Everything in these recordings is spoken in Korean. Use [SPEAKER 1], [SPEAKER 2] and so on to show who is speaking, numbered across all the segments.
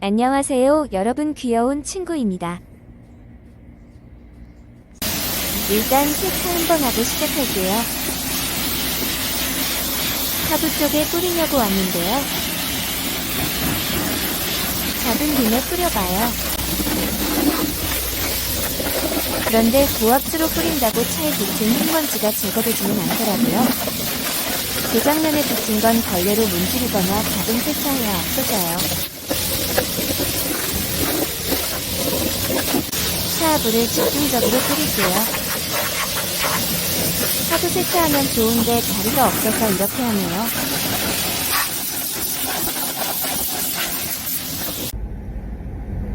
[SPEAKER 1] 안녕하세요, 여러분 귀여운 친구입니다. 일단 세차 한번 하고 시작할게요. 하부 쪽에 뿌리려고 왔는데요. 잡은 김에 뿌려봐요. 그런데 고압수로 뿌린다고 차에 붙은 흙먼지가 제거되지는 않더라고요. 그 장면에 붙은 건 걸레로 문지르거나 자동 세차해야 없어져요. 샤브를 집중적으로 뿌릴게요. 하부 세차하면 좋은데 자리가 없어서 이렇게 하네요.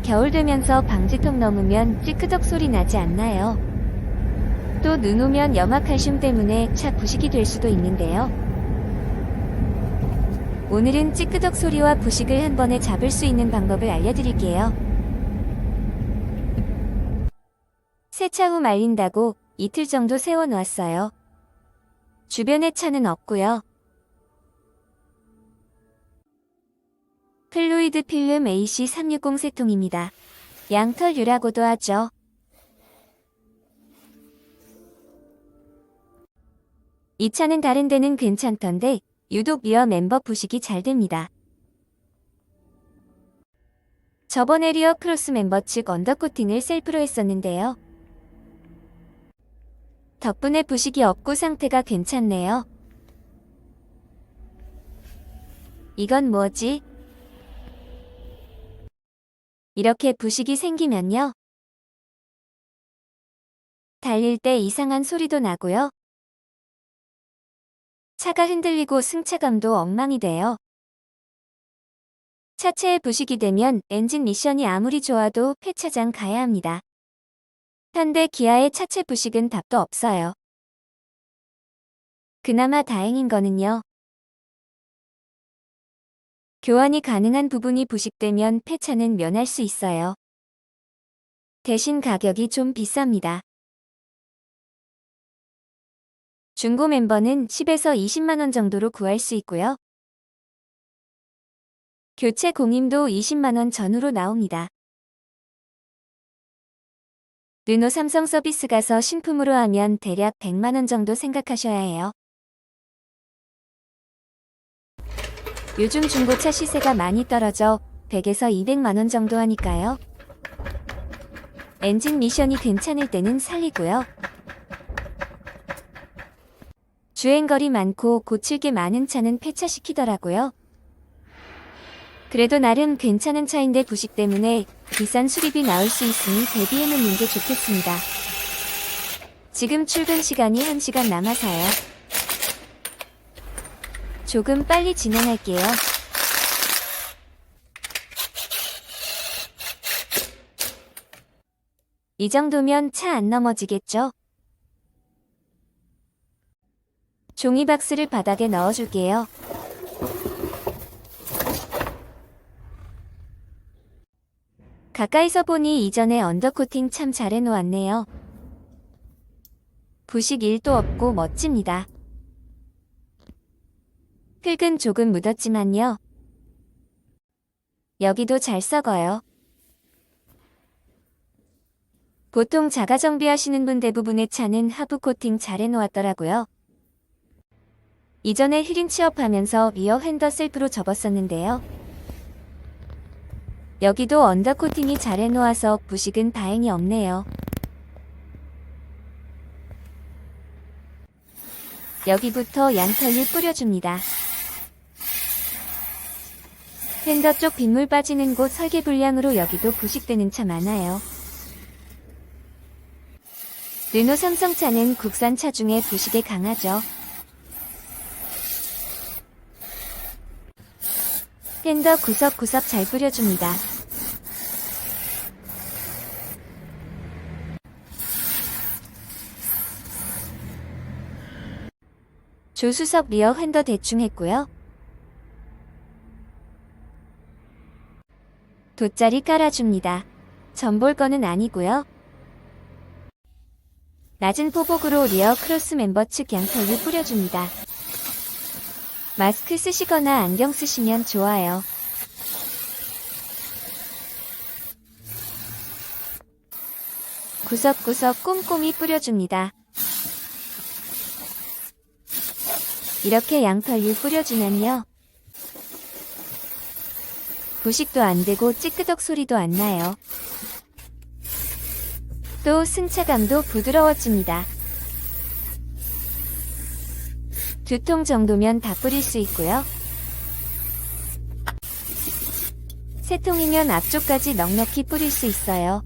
[SPEAKER 1] 겨울 되면서 방지턱 넘으면 찌끄덕 소리 나지 않나요? 또 눈 오면 염화칼슘 때문에 차 부식이 될 수도 있는데요. 오늘은 찌끄덕 소리와 부식을 한 번에 잡을 수 있는 방법을 알려드릴게요. 세차 후 말린다고 이틀 정도 세워놓았어요. 주변에 차는 없고요. 플루이드 필름 AC360 세통입니다. 양털유라고도 하죠. 이 차는 다른 데는 괜찮던데 유독 리어 멤버 부식이 잘 됩니다. 저번에 리어 크로스 멤버 측 언더코팅을 셀프로 했었는데요. 덕분에 부식이 없고 상태가 괜찮네요. 이건 뭐지? 이렇게 부식이 생기면요. 달릴 때 이상한 소리도 나고요. 차가 흔들리고 승차감도 엉망이 돼요. 차체에 부식이 되면 엔진 미션이 아무리 좋아도 폐차장 가야 합니다. 현대 기아의 차체 부식은 답도 없어요. 그나마 다행인 거는요. 교환이 가능한 부분이 부식되면 폐차는 면할 수 있어요. 대신 가격이 좀 비쌉니다. 중고 멤버는 10에서 20만원 정도로 구할 수 있고요. 교체 공임도 20만원 전후로 나옵니다. 르노 삼성 서비스 가서 신품으로 하면 대략 100만원 정도 생각하셔야 해요. 요즘 중고차 시세가 많이 떨어져 100에서 200만원 정도 하니까요. 엔진 미션이 괜찮을 때는 살리고요. 주행거리 많고 고칠 게 많은 차는 폐차시키더라고요. 그래도 나름 괜찮은 차인데 부식 때문에 비싼 수리비 나올 수 있으니 대비해 놓는 게 좋겠습니다. 지금 출근 시간이 1시간 남아서요. 조금 빨리 진행할게요. 이 정도면 차 안 넘어지겠죠? 종이 박스를 바닥에 넣어줄게요. 가까이서 보니 이전에 언더코팅 참 잘 해놓았네요. 부식 1도 없고 멋집니다. 흙은 조금 묻었지만요. 여기도 잘 썩어요. 보통 자가 정비하시는 분 대부분의 차는 하부 코팅 잘 해놓았더라고요. 이전에 힐링 취업하면서 리어 핸더 셀프로 접었었는데요. 여기도 언더 코팅이 잘 해놓아서 부식은 다행히 없네요. 여기부터 양털을 뿌려줍니다. 핸더 쪽 빗물 빠지는 곳 설계 불량으로 여기도 부식되는 차 많아요. 르노 삼성차는 국산차 중에 부식에 강하죠. 핸더 구석구석 잘 뿌려줍니다. 조수석 리어 핸더 대충 했고요. 돗자리 깔아줍니다. 전볼 거는 아니고요. 낮은 포복으로 리어 크로스 멤버 측 양털을 뿌려줍니다. 마스크 쓰시거나 안경 쓰시면 좋아요. 구석구석 꼼꼼히 뿌려줍니다. 이렇게 양털류 뿌려주면요. 부식도 안 되고 찌끄덕 소리도 안 나요. 또 승차감도 부드러워집니다. 두 통 정도면 다 뿌릴 수 있고요. 세 통이면 앞쪽까지 넉넉히 뿌릴 수 있어요.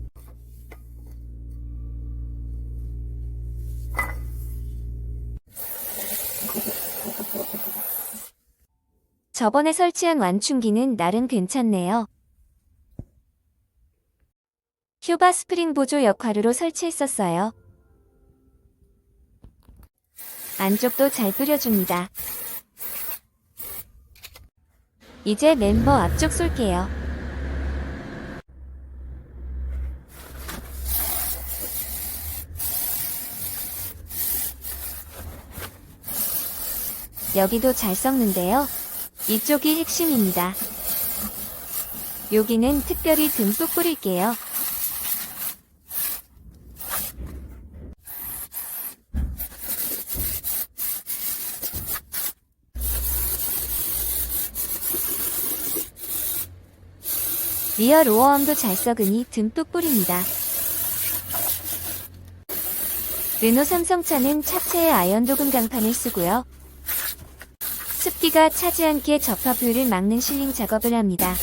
[SPEAKER 1] 저번에 설치한 완충기는 나름 괜찮네요. 휴바 스프링 보조 역할으로 설치했었어요. 안쪽도 잘 뿌려줍니다. 이제 멤버 앞쪽 쏠게요. 여기도 잘 썩는데요. 이쪽이 핵심입니다. 여기는 특별히 듬뿍 뿌릴게요. 리어 로어엄도 잘 썩으니 듬뿍 뿌립니다. 르노 삼성차는 차체에 아연 도금 강판을 쓰고요. 습기가 차지 않게 접합부를 막는 실링 작업을 합니다.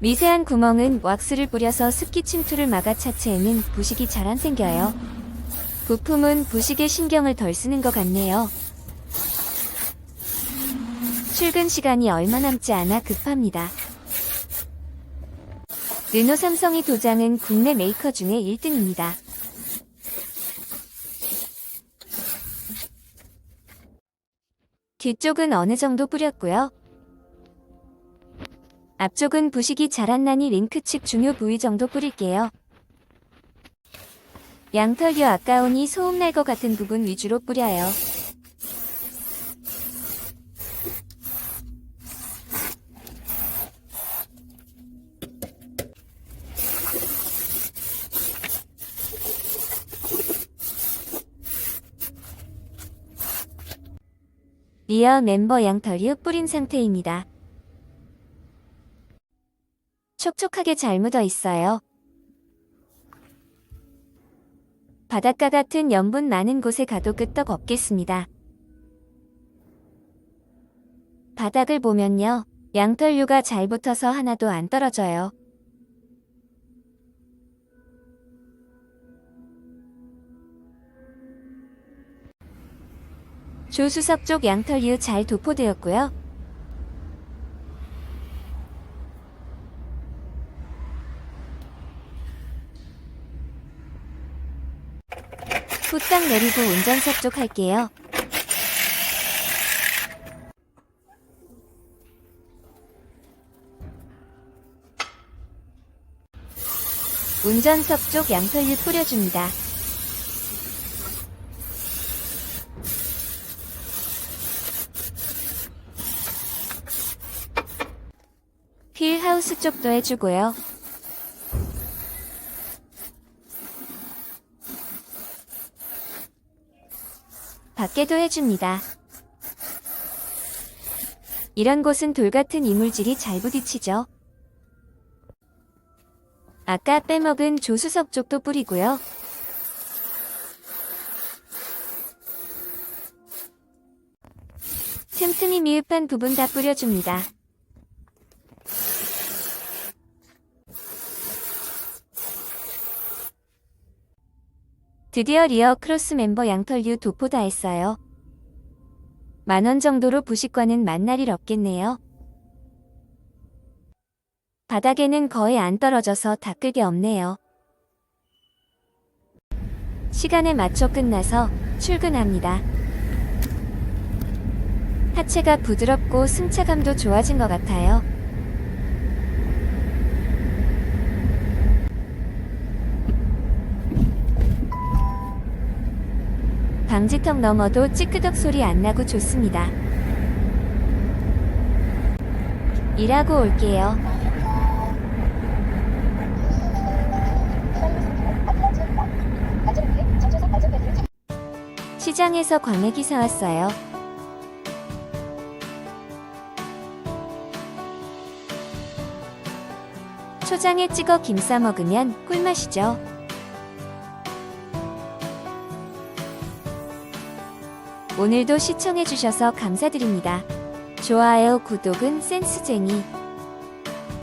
[SPEAKER 1] 미세한 구멍은 왁스를 뿌려서 습기 침투를 막아 차체에는 부식이 잘 안 생겨요. 부품은 부식에 신경을 덜 쓰는 것 같네요. 출근 시간이 얼마 남지 않아 급합니다. 르노 삼성이 도장은 국내 메이커 중에 1등입니다. 뒤쪽은 어느 정도 뿌렸고요. 앞쪽은 부식이 잘안 나니 링크 측 중요 부위 정도 뿌릴게요. 양털류 아까우니 소음 날 것 같은 부분 위주로 뿌려요. 리어 멤버 양털류 뿌린 상태입니다. 촉촉하게 잘 묻어 있어요. 바닷가 같은 염분 많은 곳에 가도 끄떡 없겠습니다. 바닥을 보면요. 양털류가 잘 붙어서 하나도 안 떨어져요. 조수석 쪽 양털류 잘 도포되었고요. 후딱 내리고 운전석 쪽 할게요. 운전석 쪽 양털류 뿌려줍니다. 휠 하우스 쪽도 해주고요. 밖에도 해줍니다. 이런 곳은 돌 같은 이물질이 잘 부딪히죠. 아까 빼먹은 조수석 쪽도 뿌리고요. 틈틈이 미흡한 부분 다 뿌려줍니다. 드디어 리어 크로스 멤버 양털류 도포 다 했어요. 만원 정도로 부식과는 만날 일 없겠네요. 바닥에는 거의 안 떨어져서 닦을 게 없네요. 시간에 맞춰 끝나서 출근합니다. 하체가 부드럽고 승차감도 좋아진 것 같아요. 방지턱 넘어도 찌끄덕 소리 안 나고 좋습니다. 일하고 올게요. 시장에서 광맥이 사왔어요. 초장에 찍어 김 싸 먹으면 꿀맛이죠. 오늘도 시청해주셔서 감사드립니다. 좋아요, 구독은 센스쟁이.